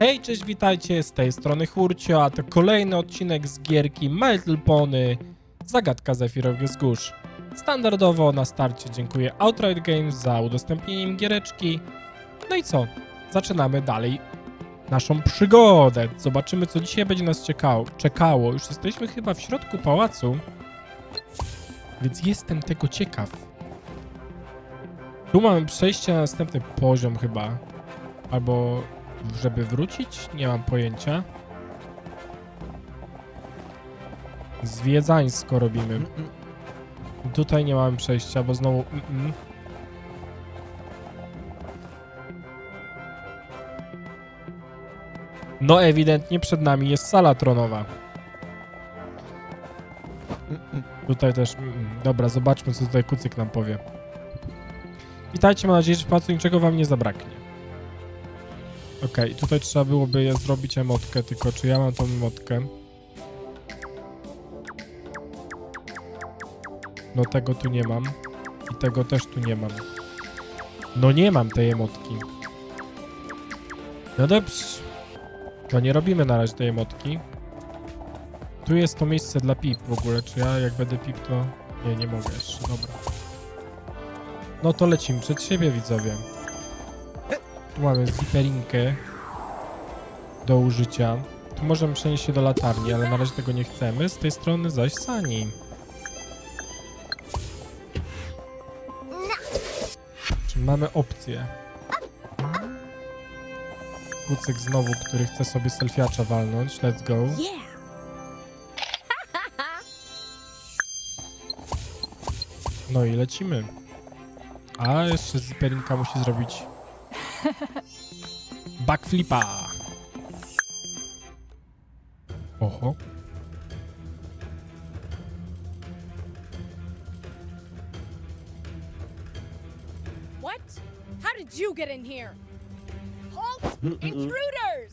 Hej, cześć, witajcie, z tej strony Hurcio, a to kolejny odcinek z gierki My Little Pony Zagadka Zefirowych Wzgórz. Standardowo na starcie dziękuję Outright Games za udostępnienie im giereczki. No i co? Zaczynamy dalej naszą przygodę. Zobaczymy, co dzisiaj będzie nas ciekało, czekało. Już jesteśmy chyba w środku pałacu, więc jestem tego ciekaw. Tu mamy przejście na następny poziom chyba. Albo żeby wrócić? Nie mam pojęcia. Zwiedzańsko robimy. Tutaj nie mamy przejścia, bo znowu... Mm -mm. No ewidentnie przed nami jest sala tronowa. Tutaj też... Mm, mm. Dobra, zobaczmy co tutaj kucyk nam powie. Witajcie, mam nadzieję, że w pałacu niczego wam nie zabraknie. Okej, tutaj trzeba byłoby je zrobić emotkę, tylko czy ja mam tą emotkę? No tego tu nie mam. I tego też tu nie mam. No nie mam tej emotki. No dobrze. To nie robimy na razie tej emotki. Tu jest to miejsce dla pip w ogóle. Czy ja jak będę pip to... Nie, nie mogę jeszcze. Dobra. No to lecimy przed siebie widzowie. Tu mamy ziperinkę do użycia. Tu możemy przenieść się do latarni, ale na razie tego nie chcemy. Z tej strony zaś sani. Czy mamy opcję? Kucyk znowu, który chce sobie selfiacza walnąć. Let's go. No i lecimy. A jeszcze ziperinka musi zrobić backflipa. Oho. What? How did you get in here? Halt! Intruders!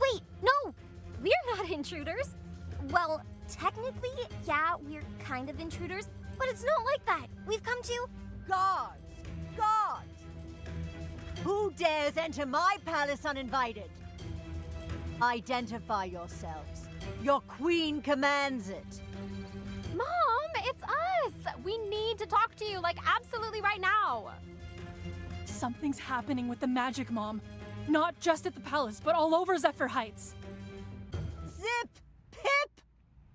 Wait, no! We're not intruders. Well, technically, yeah, we're kind of intruders, but it's not like that. We've come to. Guards! Guards! Who dares enter my palace uninvited? Identify yourselves. Your queen commands it. Mom, it's us! We need to talk to you, like, absolutely right now. Something's happening with the magic mom. Not just at the palace, but all over Zephyr Heights. Zip! Pip!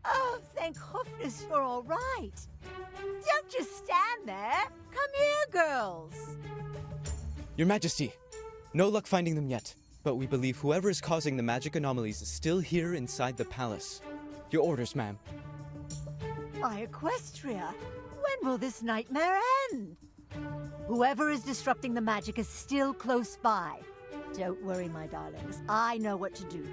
Oh, thank goodness you're all right. Don't just stand there. Come here, girls. Your Majesty, no luck finding them yet, but we believe whoever is causing the magic anomalies is still here inside the palace. Your orders, ma'am. By Equestria, when will this nightmare end? Whoever is disrupting the magic is still close by. Don't worry, my darlings. I know what to do.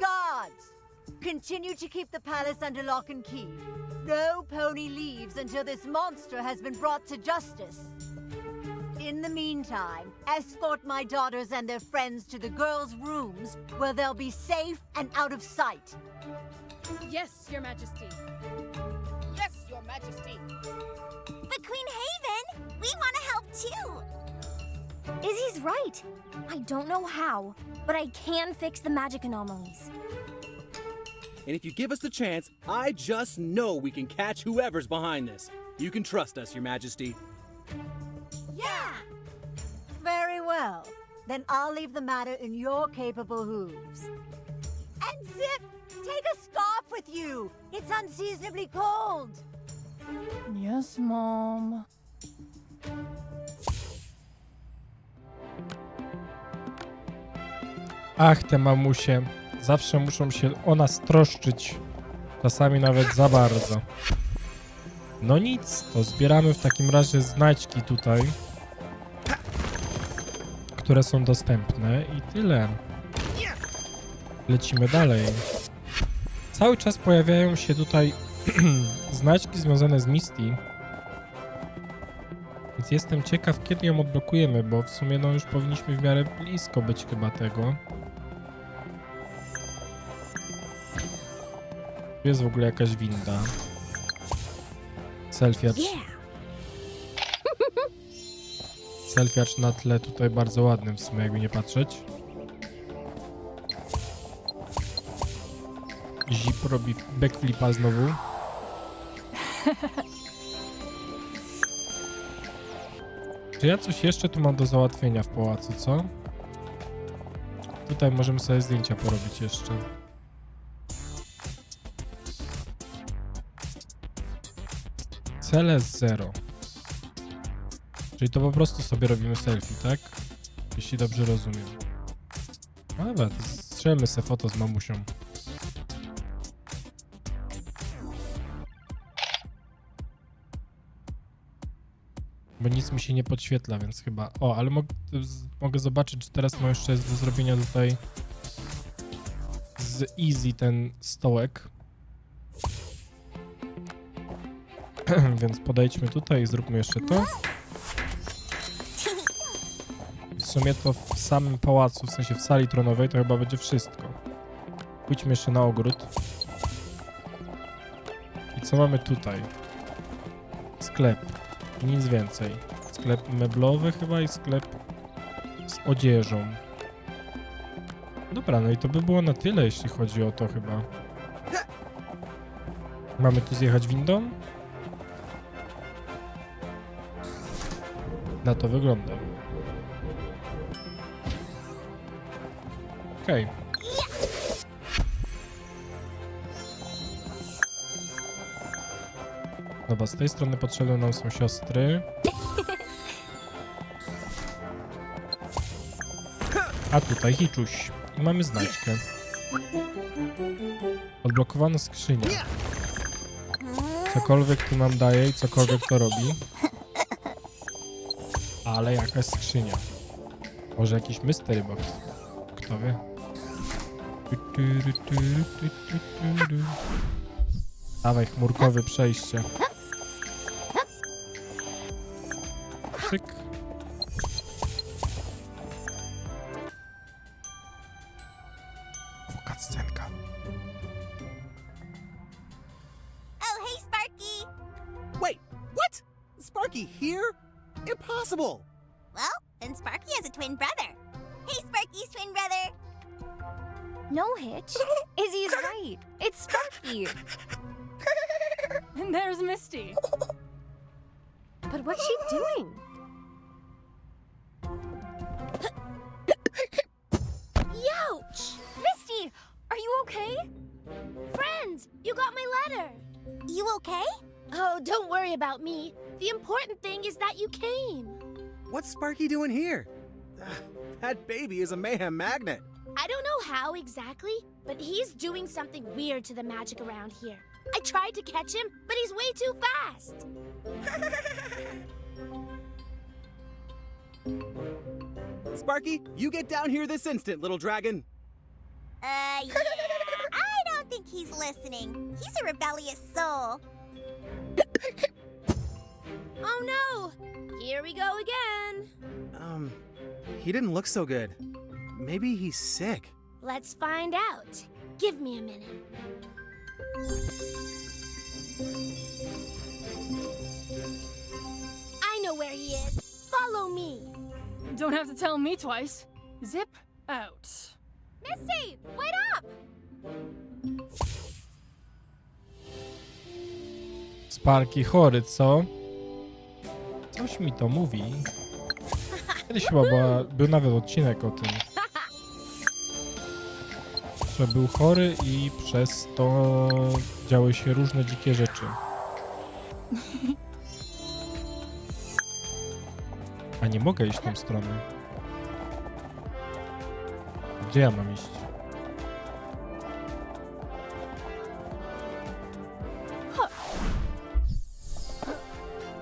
Guards! Continue to keep the palace under lock and key. No pony leaves until this monster has been brought to justice. In the meantime, escort my daughters and their friends to the girls' rooms where they'll be safe and out of sight. Yes, Your Majesty. Yes, Your Majesty. But Queen Haven, we want to help too. Izzy's right. I don't know how, but I can fix the magic anomalies. And if you give us the chance, I just know we can catch whoever's behind this. You can trust us, Your Majesty. Well. Then I'll leave the matter in your capable hooves. And Zip, take a scarf with you. It's unseasonably cold. Yes, mom. Ach, te mamusie. Zawsze muszą się o nas troszczyć. Czasami nawet za bardzo. No nic, to zbieramy w takim razie znajdźki tutaj, które są dostępne i tyle. Lecimy dalej. Cały czas pojawiają się tutaj znajdźki związane z Misty. Więc jestem ciekaw, kiedy ją odblokujemy, bo w sumie no już powinniśmy w miarę blisko być chyba tego. Jest w ogóle jakaś winda. Selfie. Selfiacz na tle tutaj bardzo ładny w sumie, jakby nie patrzeć. Zip robi backflipa znowu. Czy ja coś jeszcze tu mam do załatwienia w pałacu, co? Tutaj możemy sobie zdjęcia porobić jeszcze. Cele zero. Czyli to po prostu sobie robimy selfie, tak? Jeśli dobrze rozumiem. No dobra, to strzelmy se foto z mamusią. Bo nic mi się nie podświetla, więc chyba... O, ale mogę zobaczyć, czy teraz mam jeszcze do zrobienia tutaj z easy ten stołek. więc podejdźmy tutaj i zróbmy jeszcze to. Sumie to w samym pałacu, w sensie w sali tronowej, to chyba będzie wszystko. Pójdźmy jeszcze na ogród. I co mamy tutaj? Sklep. I nic więcej. Sklep meblowy chyba i sklep z odzieżą. Dobra, no i to by było na tyle, jeśli chodzi o to chyba. Mamy tu zjechać windą? Na to wygląda. Okej. Dobra, z tej strony potrzebne nam są siostry. A tutaj Hiczuś. I mamy znaczkę. Odblokowana skrzynia. Cokolwiek tu nam daje i cokolwiek to robi. Ale jakaś skrzynia. Może jakiś mystery box. Kto wie? Dawaj, chmurkowe przejście. Okay? Friends, you got my letter. You okay? Oh, don't worry about me. The important thing is that you came. What's Sparky doing here? That baby is a mayhem magnet. I don't know how exactly, but he's doing something weird to the magic around here. I tried to catch him, but he's way too fast. Sparky, you get down here this instant, little dragon. Uh, yeah. I don't think he's listening. He's a rebellious soul. Oh no! Here we go again. Um, he didn't look so good. Maybe he's sick. Let's find out. Give me a minute. I know where he is. Follow me. Don't have to tell me twice. Zip out. Misty, wait up! Sparki chory, co? Coś mi to mówi. Kiedyś chyba była, był nawet odcinek o tym. Że był chory i przez to działy się różne dzikie rzeczy. A nie mogę iść tą stronę. Gdzie ja mam iść?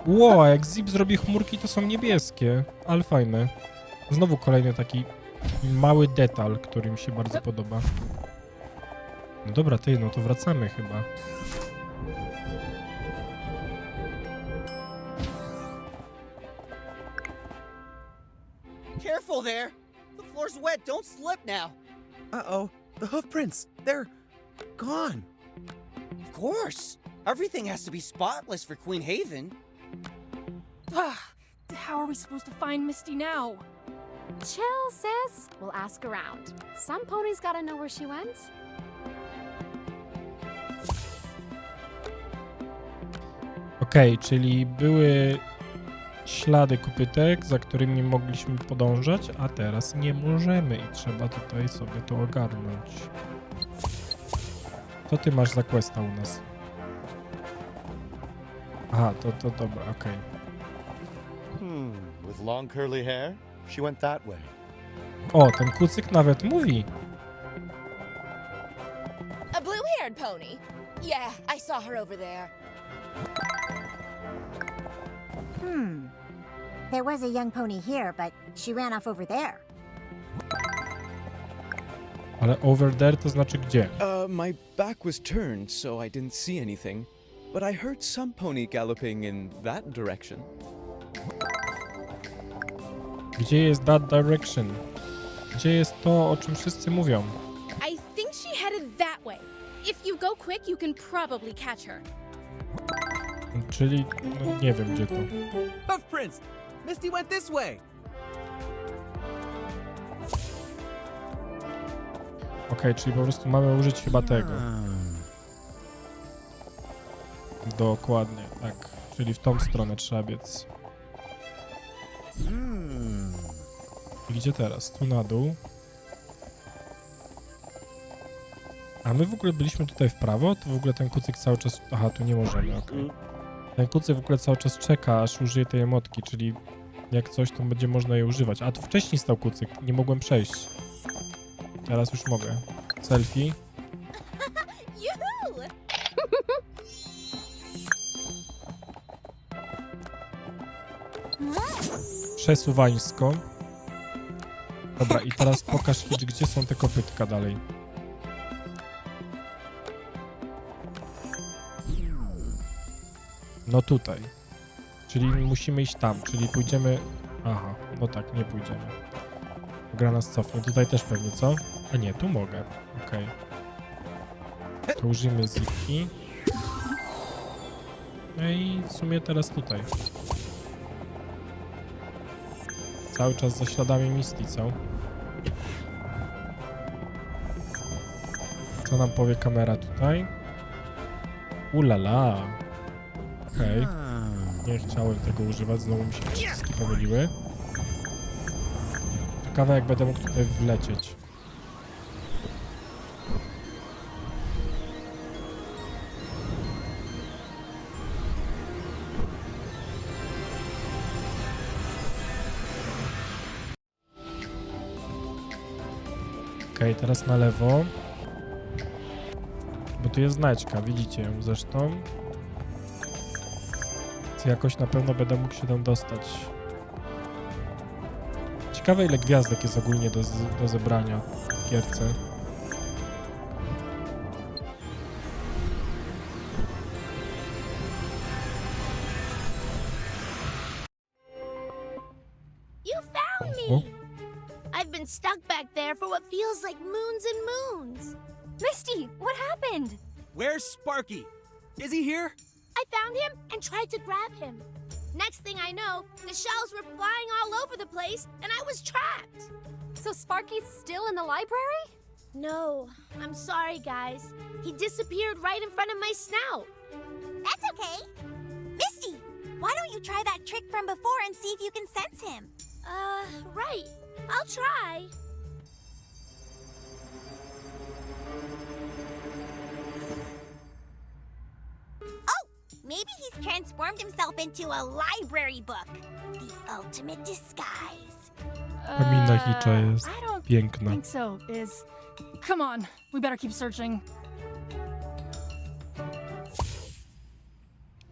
Ło, jak Zip zrobi chmurki, to są niebieskie. Ale fajne. Znowu kolejny taki mały detal, który mi się bardzo podoba. No dobra, ty, no to wracamy chyba. Careful there! The floor's wet, don't slip now! Uh oh, the hoof prints. They're gone. Of course! Everything has to be spotless for Queen Haven. How are we supposed to find Misty now? Chill, sis. We'll ask around. Some ponies gotta know where she went. Okej, czyli były ślady kopytek, za którymi mogliśmy podążać, a teraz nie możemy i trzeba tutaj sobie to ogarnąć. Co ty masz za questa u nas? Aha, to, to dobra, okej. Hmm, with long curly hair? She went that way. O, ten kucyk nawet mówi. A blue-haired pony. Yeah, I saw her over there. Hmm. There was a young pony here, but she ran off over there. Ale over there to znaczy gdzie? Uh, my back was turned, so I didn't see anything. But I heard some pony galloping in that direction. Gdzie jest that direction? Gdzie jest to, o czym wszyscy mówią? I think she headed that way. If you go quick, you can probably catch her. Czyli, no, nie wiem gdzie to. Puff Prince! Misty went this way! Okej, czyli po prostu mamy użyć chyba tego. Dokładnie, tak. Czyli w tą stronę trzeba biec. Gdzie teraz? Tu na dół. A my w ogóle byliśmy tutaj w prawo? To w ogóle ten kucyk cały czas... Aha, tu nie możemy, okej. Ten kucyk w ogóle cały czas czeka, aż użyje tej emotki, czyli jak coś, to będzie można je używać. A tu wcześniej stał kucyk, nie mogłem przejść. Teraz już mogę. Selfie. Przesuwańsko. Dobra, i teraz pokaż Hitch, gdzie są te kopytka dalej. No tutaj. Czyli musimy iść tam, czyli pójdziemy... Aha, no tak, nie pójdziemy. Gra nas cofnie. Tutaj też pewnie, co? A nie, tu mogę. Okej. To użyjmy zipki. No i w sumie teraz tutaj. Cały czas za śladami Misty, co? Nam powie kamera tutaj? Ulala. Okej. Nie chciałem tego używać, znowu mi się wszystkie pomyliły. Ciekawe jak będę mógł tutaj wlecieć. Okej, teraz na lewo. Bo tu jest znajdźka, widzicie ją zresztą. Więc jakoś na pewno będę mógł się tam dostać. Ciekawe ile gwiazdek jest ogólnie do, do zebrania w gierce. Sparky? Is he here? I found him and tried to grab him. Next thing I know, the shells were flying all over the place and I was trapped. So Sparky's still in the library? No, I'm sorry, guys. He disappeared right in front of my snout. That's okay. Misty, why don't you try that trick from before and see if you can sense him? Uh, right. I'll try. Maybe he's transformed himself into a library book. The ultimate disguise. Pamina Hicza jest I don't piękna. think so, Is. Come on, we better keep searching.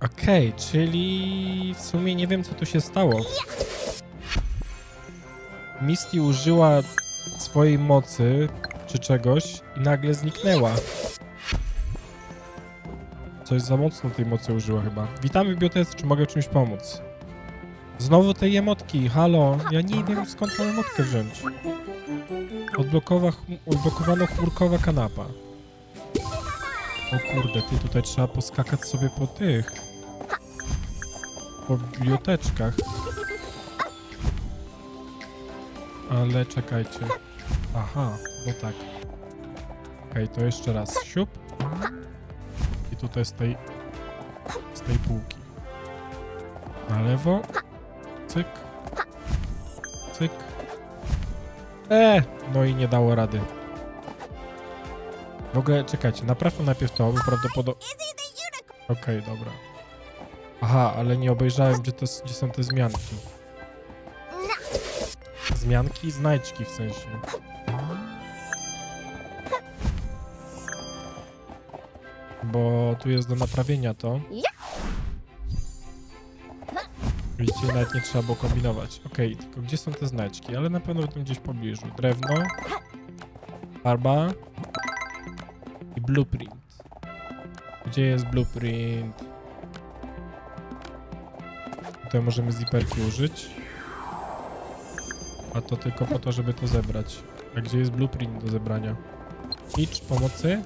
Okej, czyli w sumie nie wiem co tu się stało. Misty użyła swojej mocy czy czegoś i nagle zniknęła. Coś za mocno tej mocy użyła chyba. Witam w bibliotece, czy mogę czymś pomóc? Znowu te emotki, halo, ja nie wiem skąd tą emotkę wziąć. Odblokowa, odblokowano chmurkowa kanapa. O kurde, ty tutaj trzeba poskakać sobie po tych. Po biblioteczkach. Ale czekajcie. Aha, no tak. Okej, to jeszcze raz. Siup. I tutaj z tej, z tej półki. Na lewo. Cyk. Cyk. E, no i nie dało rady. W ogóle, czekajcie, naprawmy najpierw to, bo prawdopodobnie... Okej, dobra. Aha, ale nie obejrzałem, gdzie, to, gdzie są te zmianki. Zmianki? Znajdźki w sensie. Bo tu jest do naprawienia to. Widzicie, nawet nie trzeba było kombinować. Okej, tylko gdzie są te znajdźki? Ale na pewno tym gdzieś w pobliżu. Drewno, farba i blueprint. Gdzie jest blueprint? Tutaj możemy ziperki użyć. A to tylko po to, żeby to zebrać. A gdzie jest blueprint do zebrania? Icz pomocy?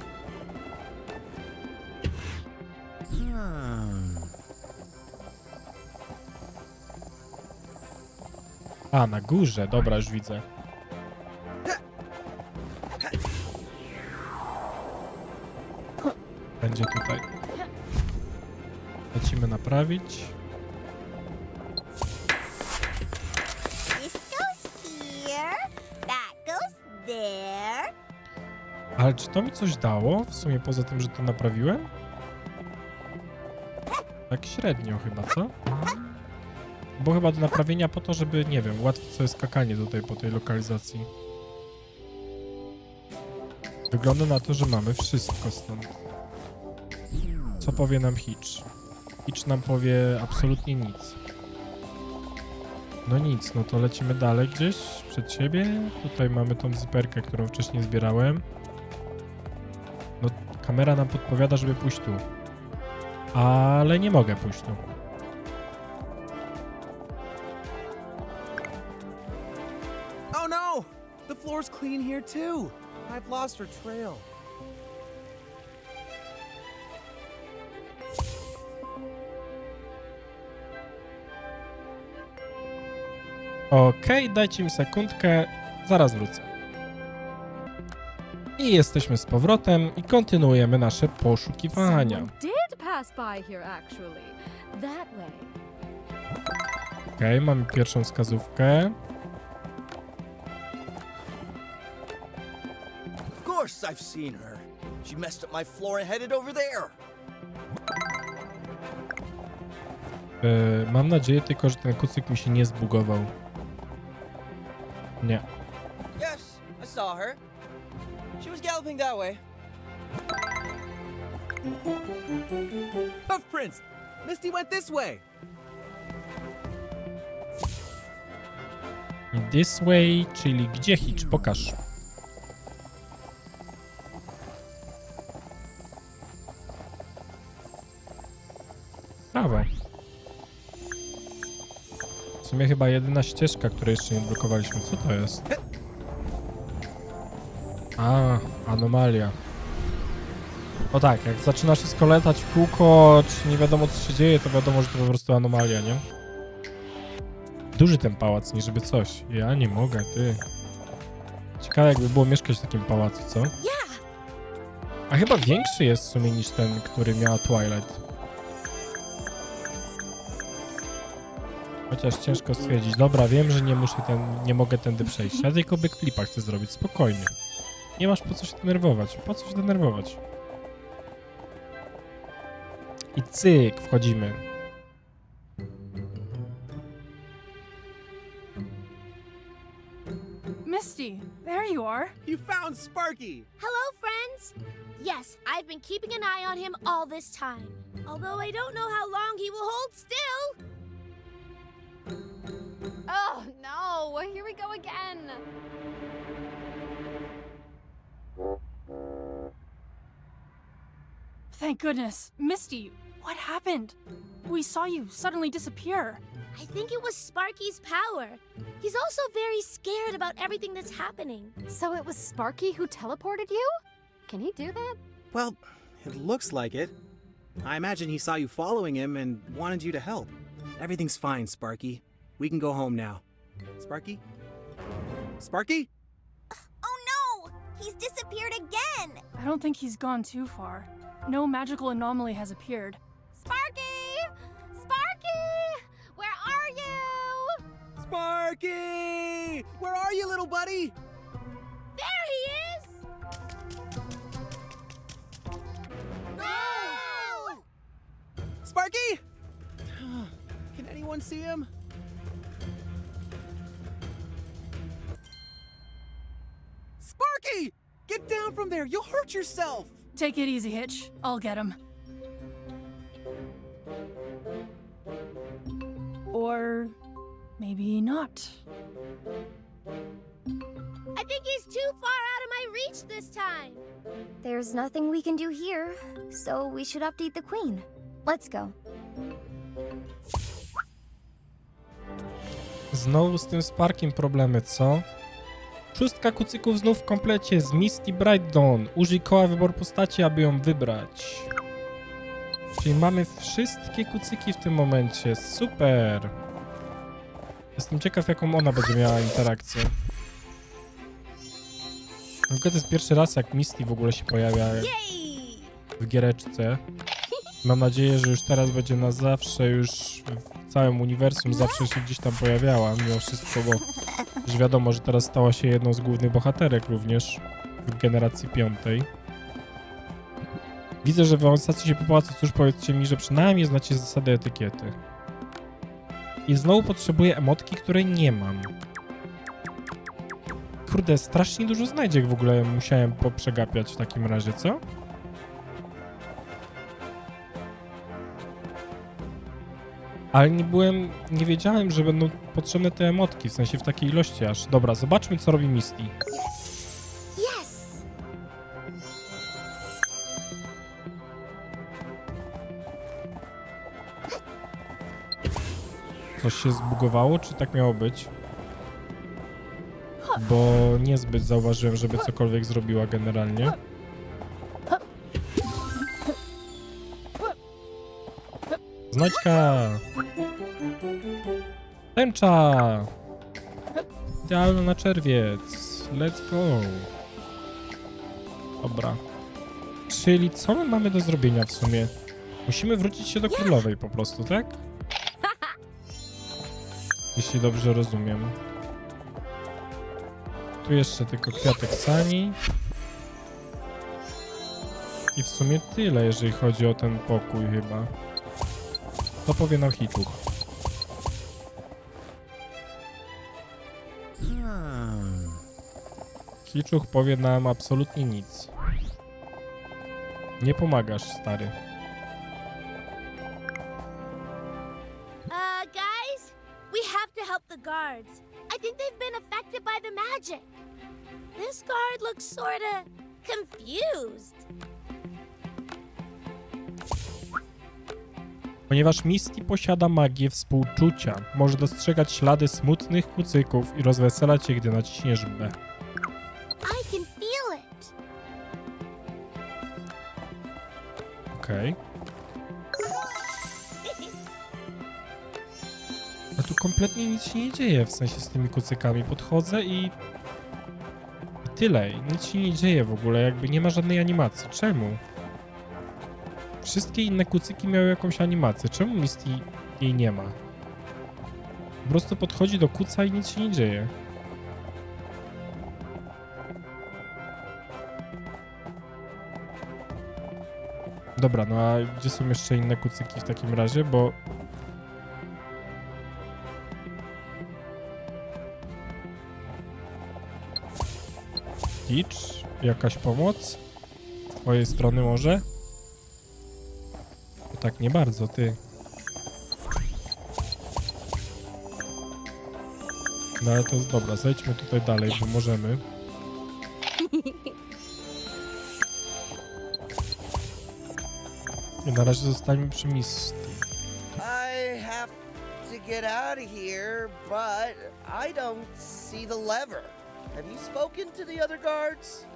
A, na górze. Dobra, już widzę. Będzie tutaj. Lecimy naprawić. This goes here. That goes there. Ale czy to mi coś dało? W sumie poza tym, że to naprawiłem? Tak średnio chyba, co? Bo chyba do naprawienia po to, żeby, nie wiem, ułatwić sobie skakanie tutaj po tej lokalizacji. Wygląda na to, że mamy wszystko stąd. Co powie nam Hitch? Hitch nam powie absolutnie nic. No nic, no to lecimy dalej gdzieś przed siebie. Tutaj mamy tą ziperkę, którą wcześniej zbierałem. No, kamera nam podpowiada, żeby pójść tu. Ale nie mogę pójść tu. Clean here too. I've lost her trail. Okej, dajcie mi sekundkę, zaraz wrócę. I jesteśmy z powrotem i kontynuujemy nasze poszukiwania. Someone did pass by here, actually. That way. Okej, mamy pierwszą wskazówkę. I've seen her. She messed up my floor and headed over there. Yy, mam nadzieję tylko, że ten kucyk mi się nie zbugował. Nie. Yes, I saw her. She was galloping that way. Hoof prints! Misty went this way! This way, czyli gdzie Hitch? Pokaż. Prawo. W sumie chyba jedyna ścieżka, której jeszcze nie blokowaliśmy. Co to jest? A, anomalia. O tak, jak zaczyna wszystko latać w kółko, czy nie wiadomo co się dzieje, to wiadomo, że to po prostu anomalia, nie? Duży ten pałac, nie żeby coś. Ja nie mogę, ty. Ciekawe jakby było mieszkać w takim pałacu, co? A chyba większy jest w sumie niż ten, który miała Twilight. Chociaż ciężko stwierdzić. Dobra, wiem, że nie muszę ten, nie mogę tędy przejść. Ja tylko backflipa chcę zrobić, spokojnie. Nie masz po co się denerwować. Po co się denerwować? I cyk, wchodzimy. Misty, there you are. You found Sparky! hello, friends. Yes, I've been keeping an eye on him all this time. Although I don't know how long he will hold still. Oh, no. Here we go again. Thank goodness. Misty, what happened? We saw you suddenly disappear. I think it was Sparky's power. He's also very scared about everything that's happening. So it was Sparky who teleported you? Can he do that? Well, it looks like it. I imagine he saw you following him and wanted you to help. Everything's fine, Sparky. We can go home now. Sparky? Sparky? Oh no! He's disappeared again! I don't think he's gone too far. No magical anomaly has appeared. Sparky! Sparky! Where are you? Sparky! Where are you, little buddy? There he is! No! Sparky? Can anyone see him? Get down from there! You'll hurt yourself! Take it easy, Hitch. I'll get him. Or maybe not. I think he's too far out of my reach this time. There's nothing we can do here, so we should update the queen. Let's go. Znowu z tym Sparkiem problemy, co? Szóstka kucyków znów w komplecie z Misty Bright Dawn. Użyj koła wybór postaci, aby ją wybrać. Czyli mamy wszystkie kucyki w tym momencie. Super! Jestem ciekaw, jaką ona będzie miała interakcję. W ogóle to jest pierwszy raz, jak Misty w ogóle się pojawia w giereczce. Mam nadzieję, że już teraz będzie na zawsze, już w całym uniwersum zawsze się gdzieś tam pojawiała, mimo wszystko, bo już wiadomo, że teraz stała się jedną z głównych bohaterek również w generacji piątej. Widzę, że wąsacy się popłaca, cóż powiedzcie mi, że przynajmniej znacie zasady etykiety. I znowu potrzebuję emotki, której nie mam. Kurde, strasznie dużo znajdziek w ogóle musiałem poprzegapiać w takim razie, co? Ale nie byłem, nie wiedziałem, że będą potrzebne te emotki, w sensie w takiej ilości aż. Dobra, zobaczmy co robi Misty. Yes! Coś się zbugowało, czy tak miało być? Bo niezbyt zauważyłem, żeby cokolwiek zrobiła generalnie. Znajdźka! Tęcza! Idealna na czerwiec. Let's go. Dobra. Czyli co my mamy do zrobienia w sumie? Musimy wrócić się do królowej po prostu, tak? Jeśli dobrze rozumiem. Tu jeszcze tylko kwiatek sani. I w sumie tyle, jeżeli chodzi o ten pokój chyba. To powie nam Hituch. Kiczuch powie nam absolutnie nic. Nie pomagasz, stary. Uh, guys, we have to help the guards. I think they've been affected by the magic. This guard looks sorta confused. Ponieważ Misty posiada magię współczucia, może dostrzegać ślady smutnych kucyków i rozweselać je, gdy naciśniesz B. Okej. A tu kompletnie nic się nie dzieje, w sensie z tymi kucykami. Podchodzę i... i tyle. I Nic się nie dzieje w ogóle, jakby nie ma żadnej animacji. Czemu? Wszystkie inne kucyki miały jakąś animację. Czemu Misty jej nie ma? Po prostu podchodzi do kuca i nic się nie dzieje. Dobra, no a gdzie są jeszcze inne kucyki w takim razie, bo... Teach? Jakaś pomoc? Z twojej strony może? To tak nie bardzo, ty. No ale to jest dobra, zejdźmy tutaj dalej, bo możemy. I na razie zostańmy przy Misty. I have to get out of here, but I don't see the lever. Have you spoken to the other guards?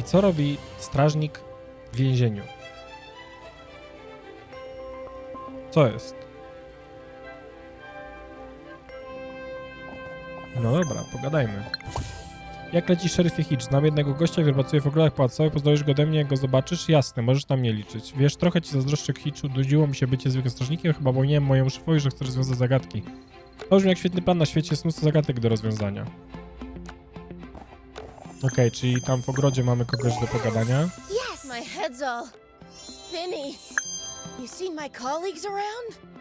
I co robi strażnik w więzieniu? Co jest? No dobra, pogadajmy. Jak leci szeryfie Hitch? Znam jednego gościa, który pracuje w ogrodach pałacowych, pozdrowisz go ode mnie, go zobaczysz? Jasne, możesz tam nie liczyć. Wiesz, trochę ci zazdroszczę Hitchu, nudziło mi się bycie zwykłym strażnikiem, chyba bo nie moją szefowi, że chcę rozwiązać zagadki. To brzmi jak świetny plan, na świecie jest mnóstwo zagadek do rozwiązania. Okej, czyli tam w ogrodzie mamy kogoś do pogadania. Yes! My head's all spinny. You seen my colleagues around?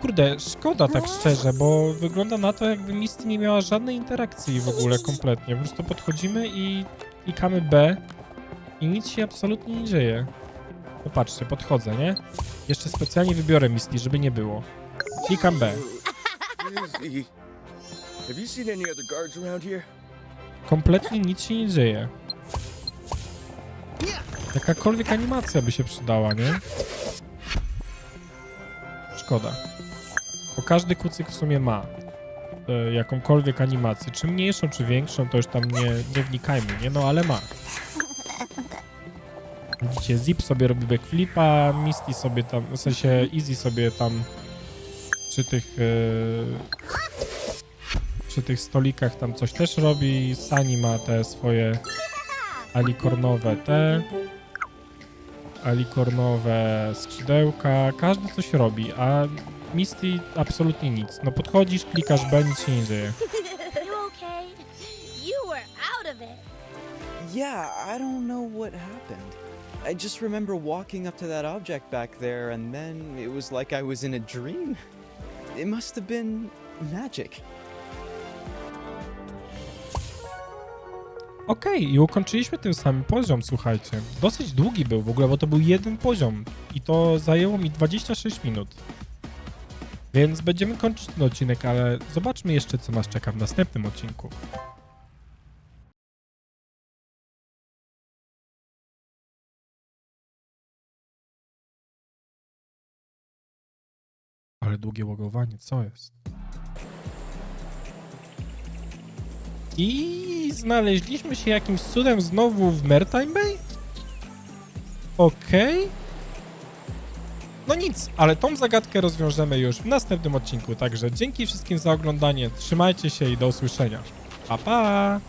Kurde, szkoda tak szczerze, bo wygląda na to, jakby Misty nie miała żadnej interakcji w ogóle kompletnie. Po prostu podchodzimy i klikamy B i nic się absolutnie nie dzieje. Popatrzcie, podchodzę, nie? Jeszcze specjalnie wybiorę Misty, żeby nie było. Klikam B. Kompletnie nic się nie dzieje. Jakakolwiek animacja by się przydała, nie? Szkoda. Każdy kucyk w sumie ma e, jakąkolwiek animację. Czy mniejszą, czy większą, to już tam nie, nie wnikajmy, nie? No ale ma. Widzicie, Zip sobie robi backflipa, Misty sobie tam, w sensie Easy sobie tam przy tych e, przy tych stolikach tam coś też robi. Sani ma te swoje alikornowe te alikornowe skrzydełka. Każdy coś robi, a Misty absolutnie nic. No podchodzisz, klikasz B, nic się nie dzieje. Yeah, I don't know what happened. I just remember walking up to that object back there, and then it was like I was in a dream. It must have been magic. Okej, i ukończyliśmy tym samym poziom, słuchajcie. Dosyć długi był w ogóle, bo to był jeden poziom i to zajęło mi 26 minut. Więc będziemy kończyć ten odcinek, ale zobaczmy jeszcze, co nas czeka w następnym odcinku. Ale długie logowanie, co jest? I znaleźliśmy się jakimś cudem znowu w Maritime Bay? Okej. No nic, ale tą zagadkę rozwiążemy już w następnym odcinku, także dzięki wszystkim za oglądanie, trzymajcie się i do usłyszenia. Pa pa!